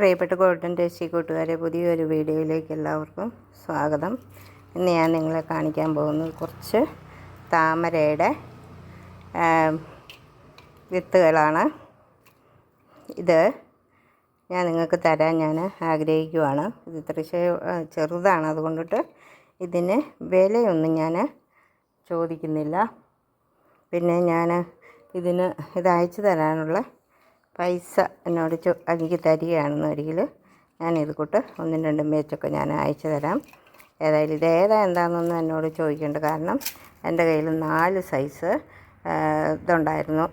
പ്രിയപ്പെട്ട golden tasty കൂട്ടുകാരെ പുതിയൊരു വീഡിയോയിലേക്ക് എല്ലാവർക്കും സ്വാഗതം. ഇന്ന് ഞാൻ നിങ്ങളെ കാണിക്കാൻ പോകുന്നത് കുറച്ച് താമരയുടെ വിത്തുകളാണ്. ഇത് ഞാൻ നിങ്ങൾക്ക് തരാൻ ഞാൻ ആഗ്രഹിക്കുവാണ്. ഇത് ആ, ചെറുതാണ്. അതുകൊണ്ടിട്ട് ഇതിന് വിലയൊന്നും ഞാൻ ചോദിക്കുന്നില്ല. പിന്നെ ഞാൻ ഇതിന് ഇത് അയച്ചു തരാനുള്ള പൈസ എന്നോട് ചോ എനിക്ക് തരികയാണെന്നൊരിക്കൽ ഞാൻ ഇത് കൂട്ട് ഒന്നും രണ്ടും വെച്ചൊക്കെ ഞാൻ അയച്ചു തരാം. ഏതായാലും ഇത് ഏതാ എന്താണെന്നൊന്നും എന്നോട് ചോദിക്കേണ്ട കാരണം എന്റെ കയ്യിൽ നാല് സൈസ് ഇതുണ്ടായിരുന്നു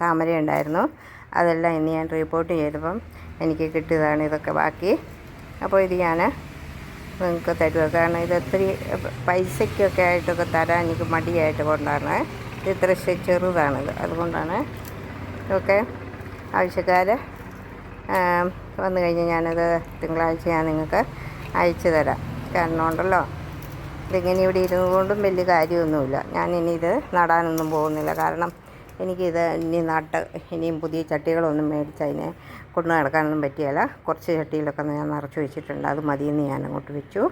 താമര ഉണ്ടായിരുന്നു അതെല്ലാം ഇന്ന് ഞാൻ റിപ്പോർട്ട് ചെയ്തപ്പം എനിക്ക് കിട്ടിയതാണ് ഇതൊക്കെ ബാക്കി. അപ്പോൾ ഇത് ഞാൻ നിങ്ങൾക്ക് തരുക കാരണം ഇത് ഒത്തിരി പൈസയ്ക്കൊക്കെ ആയിട്ടൊക്കെ തരാൻ എനിക്ക് മടിയായിട്ട് കൊണ്ടാണ്. ഇത് ഇത്ര ചെറുതാണിത്. അതുകൊണ്ടാണ് ഓക്കെ ആവശ്യക്കാർ വന്നു കഴിഞ്ഞ് ഞാനത് തിങ്കളാഴ്ച ഞാൻ നിങ്ങൾക്ക് അയച്ചു തരാം. കാരണം ഉണ്ടല്ലോ ഇതിങ്ങനെ ഇവിടെ ഇരുന്നുകൊണ്ടും വലിയ കാര്യമൊന്നുമില്ല. ഞാൻ ഇനി ഇത് നടാനൊന്നും പോകുന്നില്ല. കാരണം എനിക്കിത് ഇനി നട്ട് ഇനിയും പുതിയ ചട്ടികളൊന്നും മേടിച്ച് അതിനെ കൊണ്ടു നടക്കാനൊന്നും പറ്റിയല്ല. കുറച്ച് ചട്ടിയിലൊക്കെ ഞാൻ നിറച്ച് വെച്ചിട്ടുണ്ട്. അത് മതിയെന്ന് ഞാൻ അങ്ങോട്ട് വെച്ചു.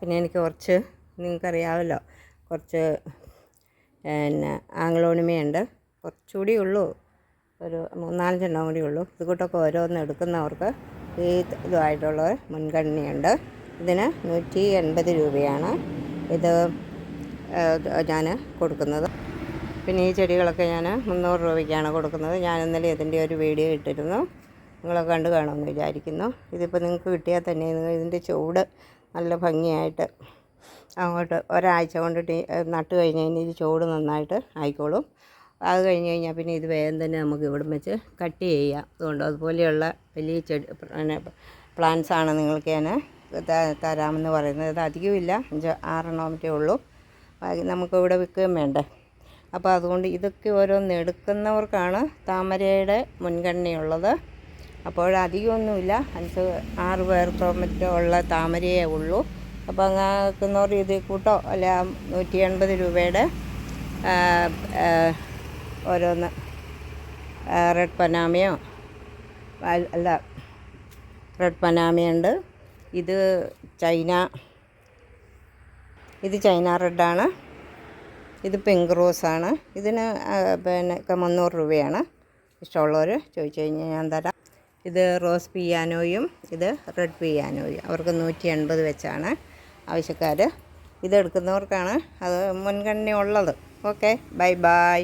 പിന്നെ എനിക്ക് കുറച്ച് നിങ്ങൾക്കറിയാമല്ലോ കുറച്ച് പിന്നെ ആംഗ്ലോണിമയുണ്ട് കുറച്ചുകൂടി ഉള്ളൂ. ഒരു മൂന്നാലഞ്ചെണ്ണം കൂടി ഉള്ളൂ. ഇതുകൂട്ടൊക്കെ ഓരോന്ന് എടുക്കുന്നവർക്ക് ഈ ഇതുമായിട്ടുള്ള മുൻഗണനയുണ്ട്. ഇതിന് നൂറ്റി എൺപത് രൂപയാണ് ഇത് ഞാൻ കൊടുക്കുന്നത്. പിന്നെ ഈ ചെടികളൊക്കെ ഞാൻ മുന്നൂറ് രൂപയ്ക്കാണ് കൊടുക്കുന്നത്. ഞാൻ ഇന്നലെ ഇതിന്റെ ഒരു വീഡിയോ ഇട്ടിരുന്നു. നിങ്ങളൊക്കെ കണ്ടു കാണുമെന്ന് വിചാരിക്കുന്നു. ഇതിപ്പോൾ നിങ്ങൾക്ക് കിട്ടിയാൽ തന്നെ നിങ്ങൾ ഇതിന്റെ ചൂട് നല്ല ഭംഗിയായിട്ട് അങ്ങോട്ട് ഒരാഴ്ച കൊണ്ട് നട്ടു കഴിഞ്ഞ് കഴിഞ്ഞാൽ ഇത് ചൂട് നന്നായിട്ട് ആയിക്കോളും. അത് കഴിഞ്ഞ് കഴിഞ്ഞാൽ പിന്നെ ഇത് വേഗം തന്നെ നമുക്ക് ഇവിടെ വെച്ച് കട്ട് ചെയ്യാം. അതുകൊണ്ട് അതുപോലെയുള്ള വലിയ ചെടി പിന്നെ പ്ലാന്റ്സ് ആണ് നിങ്ങൾക്ക് ഞാൻ തരാമെന്ന് പറയുന്നത്. ഇത് അധികമില്ല. അഞ്ച് ആറെണ്ണമൊക്കെ ഉള്ളൂ. ബാക്കി നമുക്ക് ഇവിടെ വിൽക്കുകയും വേണ്ടേ. അപ്പോൾ അതുകൊണ്ട് ഇതൊക്കെ ഓരോന്ന് എടുക്കുന്നവർക്കാണ് താമരയുടെ മുൻഗണനയുള്ളത്. അപ്പോൾ അധികമൊന്നുമില്ല. അഞ്ച് ആറ് പേർക്കോ മറ്റോ ഉള്ള താമരയേ ഉള്ളൂ. അപ്പോൾ അങ്ങാക്കുന്നവർ ഇത് കൂട്ടോ അല്ല നൂറ്റി എൺപത് രൂപയുടെ ഓരോന്ന്. റെഡ് പനാമയോ അല്ല റെഡ് പനാമയുണ്ട് ഇത് ചൈന. ഇത് ചൈന റെഡാണ് ഇത് പിങ്ക് റോസാണ് ഇതിന് പിന്നെ മുന്നൂറ് രൂപയാണ്. ഇഷ്ടമുള്ളവർ ചോദിച്ചു കഴിഞ്ഞാൽ ഞാൻ തരാം. ഇത് റോസ് പിയാനോയും ഇത് റെഡ് പിയാനോയും അവർക്ക് നൂറ്റി എൺപത് വെച്ചാണ് ആവശ്യക്കാർ ഇതെടുക്കുന്നവർക്കാണ് അത് മുൻഗണന ഉള്ളത് ഓക്കെ ബൈ ബൈ